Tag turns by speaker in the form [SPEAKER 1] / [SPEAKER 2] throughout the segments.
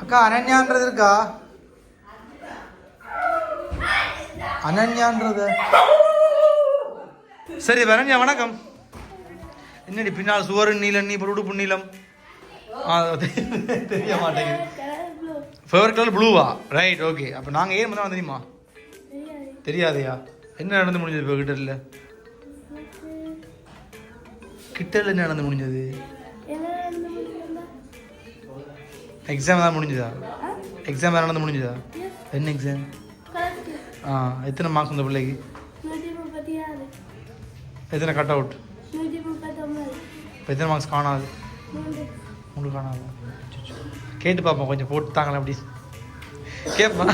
[SPEAKER 1] அக்கா அனன்யான்றது இருக்கா? அனன்யான்றது? சரி அனன்யா வணக்கம். என்னடி பின்னால் சுவர் நீலம் நீ உடுப்பு நீளம் தெரிய- மாட்டேங்குது. ஃபேவரட் கலர் ப்ளூவா ரைட் ஓகே அப்போ நாங்கள் ஏன் பண்ண தெரியுமா? தெரியாதையா? என்ன நடந்து முடிஞ்சது இப்போ கிட்டரில் கிட்டரில் என்ன நடந்து முடிஞ்சது? எக்ஸாம் தான் முடிஞ்சதா எக்ஸாம் வேறு நடந்து முடிஞ்சதா என்ன எக்ஸாம் ஆ எத்தனை மார்க்ஸ் இந்த பிள்ளைக்கு எத்தனை கட் அவுட் இப்போ எத்தனை மார்க்ஸ் காணாது மூணு காணாது கேட்டு பார்ப்போம் கொஞ்சம் போட்டு தாங்களேன் அப்படி கேட்பேன்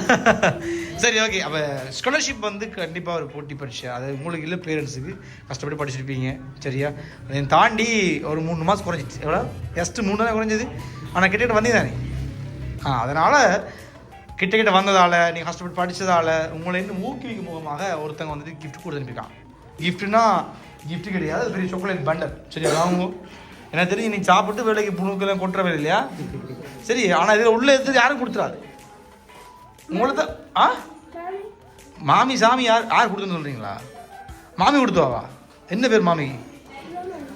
[SPEAKER 1] சரி ஓகே அப்போ ஸ்காலர்ஷிப் வந்து கண்டிப்பாக ஒரு போட்டி பரீட்சை அது உங்களுக்கு இல்லை பேரண்ட்ஸுக்கு கஷ்டப்பட்டு படிச்சிருப்பீங்க சரியா அதை தாண்டி ஒரு மூணு மாதம் குறைஞ்சிச்சு எவ்வளோ ஜஸ்ட்டு மூணு தான் குறைஞ்சது ஆனால் கிட்டக்கிட்ட வந்தீங்க ஆ அதனால் கிட்ட கிட்ட வந்ததால் நீங்கள் கஷ்டப்பட்டு படித்ததால் உங்களை இன்னும் ஊக்குவிக்கும் முகமாக ஒருத்தங்க வந்துட்டு கிஃப்ட் கொடுத்து அனுப்பியிருக்கான் கிஃப்ட்னா கிஃப்ட் கிடையாது அது பெரிய சாக்லேட் பண்டல் சரி வாங்குவோம் எனக்கு தெரிஞ்சு நீ சாப்பிட்டு வேலைக்கு புணுக்கெல்லாம் கொட்டுற வேலை இல்லையா? சரி ஆனால் இதில் உள்ள எடுத்து யாரும் கொடுத்துறாது. உங்களை தான் ஆ? மாமி சாமி யார் யார் கொடுத்துன்னு சொல்கிறீங்களா மாமி கொடுத்தாவா என்ன பேர் மாமி?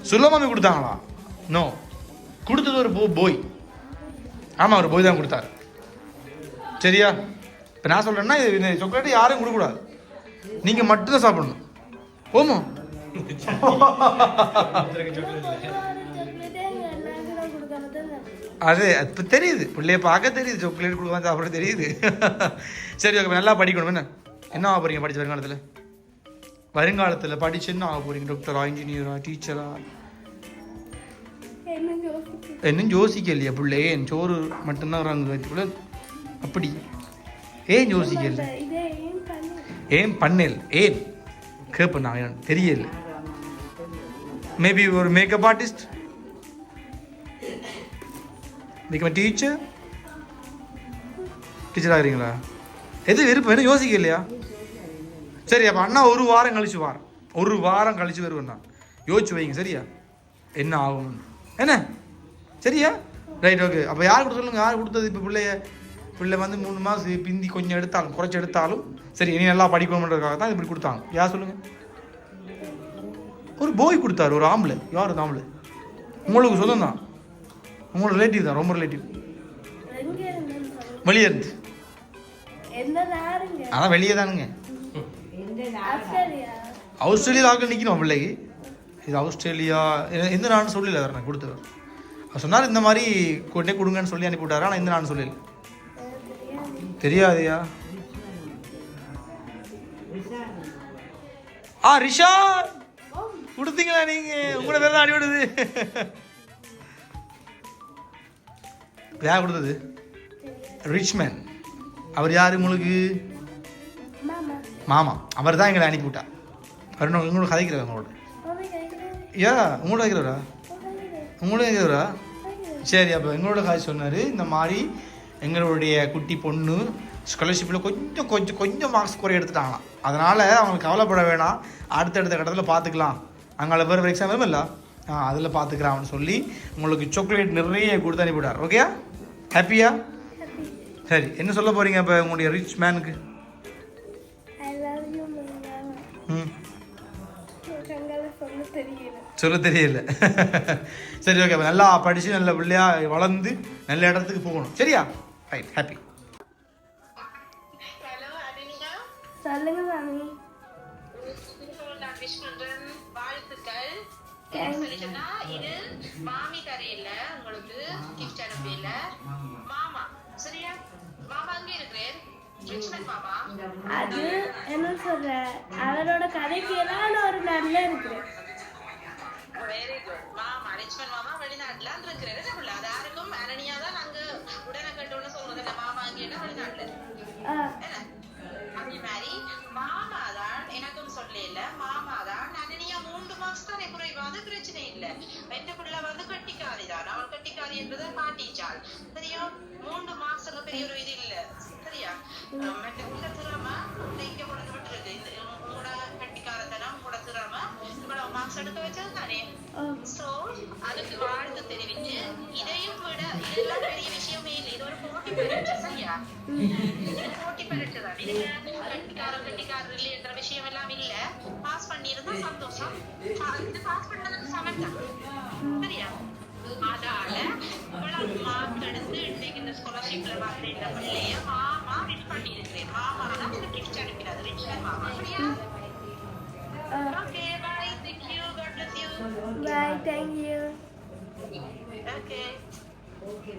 [SPEAKER 1] சுல்ல மாமி கொடுத்தாங்களா? நோ கொடுத்தது ஒரு போ போய் ஆமாம் அவர் போய் தான் கொடுத்தாரு. சரியா? இப்போ நான் சொல்கிறேன்னா இது இந்த சாக்லேட்டு யாரும் கொடுக்கக்கூடாது. நீங்கள் மட்டும்தான் சாப்பிடணும். ஓமோ அது இப்போ தெரியுது. பிள்ளைய பார்க்க தெரியுது. சாக்லேட் கொடுக்க சாப்பிட தெரியுது. சரி ஓகே நல்லா படிக்கணும். என்ன? என்ன ஆக போகிறீங்க படிச்ச வருங்காலத்தில்? வருங்காலத்தில் படிச்சு என்ன ஆக போகிறீங்க டாக்டரா இன்ஜினியரா டீச்சரா இன்னும் யோசிக்கலையா பிள்ளை ஏன் சோறு மட்டும்தான் வராங்க வயிற்றுக்குள்ள அப்படி. ஏன் யோசிக்கல? ஏன் பண்ணேல்? ஏன் கேட்பேன் நான் தெரியல. மேபி ஒரு makeup artist become teacher teacher ஆகிறீங்களா? எது விருப்பம் என்ன யோசிக்கலையா? சரி அப்போ அண்ணா ஒரு வாரம் கழிச்சு வாரம் ஒரு வாரம் கழிச்சு வருவேன் நான். யோசிச்சு வைங்க சரியா? என்ன ஆகும்? என்ன? சரியா? ரைட் ஓகே அப்போ யார் கொடுத்து சொல்லுங்க யார் கொடுத்தது இப்போ பிள்ளைய? பிள்ளை வந்து மூணு மாதம் பிந்தி கொஞ்சம் எடுத்தாலும் குறைச்சி எடுத்தாலும் சரி இனி நல்லா படிக்கணுன்றதுக்காக தான் இப்படி கொடுத்தாங்க. யார் சொல்லுங்க? ஒரு போய் கொடுத்தாரு ஒரு ஆம்பளை. யார் அந்த ஆம்பளை? உங்களுக்கு சொந்தம் தான். உங்களோட ரிலேட்டிவ் தான் ரொம்ப ரிலேட்டிவ் வெளியே இருந்து. அதான் வெளியே தானுங்க. ஆஸ்திரேலியா. ஆட்கள் நிற்கணும் பிள்ளைக்கு. இது ஆஸ்திரேலியா எந்த நாடு சொல்லல நான் கொடுத்தவர் அவர் சொன்னார் இந்த மாதிரி கொண்டே கொடுங்கன்னு சொல்லி அனுப்பி விட்டாரு ஆனால் எந்த நாடு சொல்லல. தெரியாதையா? ஆ ரிஷா கொடுத்தீங்களா நீங்க? உங்களோட பேர் தான் அடிவிடுது யார் கொடுத்தது? ரிச்மேன் அவர் யார் உங்களுக்கு? மாமா. அவர் தான் எங்களை அனுப்பி விட்டார் அவர் என்ன உங்களோட. யா உங்களோட வைக்கிறவரா உங்களோட வைக்கிறவரா சரி அப்போ எங்களோட காசு சொன்னார். இந்த மாதிரி எங்களுடைய குட்டி பொண்ணு ஸ்காலர்ஷிப்பில் கொஞ்சம் கொஞ்சம் கொஞ்சம் மார்க்ஸ் குறை எடுத்துட்டாங்களாம் அதனால் அவங்களுக்கு கவலைப்பட வேணாம். அடுத்தடுத்த கட்டத்தில் பார்த்துக்கலாம் அங்கே வேறு எக்ஸாம் வரும் இல்லை ஆ அதில் பார்த்துக்கலாம்னு சொல்லி உங்களுக்கு சாக்லேட் நிறைய கொடுத்து அனுப்பிவிட்டார். ஓகேயா ஹாப்பியா சரி என்ன சொல்ல போகிறீங்க இப்போ உங்களுடைய ரிச் மேனுக்கு சொல்ல தெரியல. சரி ஓகே அப்ப நல்லா படித்து நல்ல பிள்ளையா வளர்ந்து நல்ல இடத்துக்கு போகணும். சரியா? ரைட் ஹாப்பி
[SPEAKER 2] சொல்லுங்க மாமி.
[SPEAKER 3] இது மாமி தரையில உங்களுக்கு கிஃப்ட் அனுப்பியில. மாமா சரியா? மாமா அங்கே இருக்கிறேன்.
[SPEAKER 2] அது என்ன சொல்ற? அவரோட கதைக்கு எல்லாம் ஒரு நல்ல இருக்கு.
[SPEAKER 3] வெரி குட் மாமா ரிச்மன் மாமா வெளிநாட்டுல என்ன புள்ள அது யாருக்கும் அனனியா தான் நாங்க உடனே கட்டணும்னு சொல்றது. இல்ல மாமா அங்கேன்னா வெளிநாட்டுல? அதே மாதிரி மாமா தான் எனக்கும் சொல்லல மாமா தான் அனனியா மூன்று மாசம் தானே குறைவாது பிரச்சனை இல்ல. எந்த பிள்ளை வந்து கட்டிக்காரி தான். அவள் கட்டிக்காரி என்றதை காட்டிச்சாள் சரியா? மூன்று மாசங்க பெரிய ஒரு இது இல்ல. சரியா? மற்ற உள்ள அதுக்கு வாழ்த்து தெரிவித்து இதையும் விட இதெல்லாம் பெரிய விஷயமே இல்லை. இது ஒரு போட்டி பரீட்சை சரியா இது போட்டி பரீட்சை தான். இதுல கட்டிக்காரர் கட்டிக்காரர் இல்லை என்ற விஷயம் எல்லாம் இல்ல. பாஸ் பண்ணியிருந்தா சந்தோஷம். இது பாஸ் பண்ணதுக்கு சமம் தான். சரியா? அதால இவ்வளவு மார்க் எடுத்து இன்னைக்கு இந்த ஸ்காலர்ஷிப்ல வந்த இந்த பிள்ளைய மாமா விஷ் பண்ணியிருக்கிறேன். மாமா தான் இந்த கிஃப்ட் அனுப்பினது ரிச்சர் மாமா சரியா okay God bless you
[SPEAKER 2] bye thank you
[SPEAKER 3] okay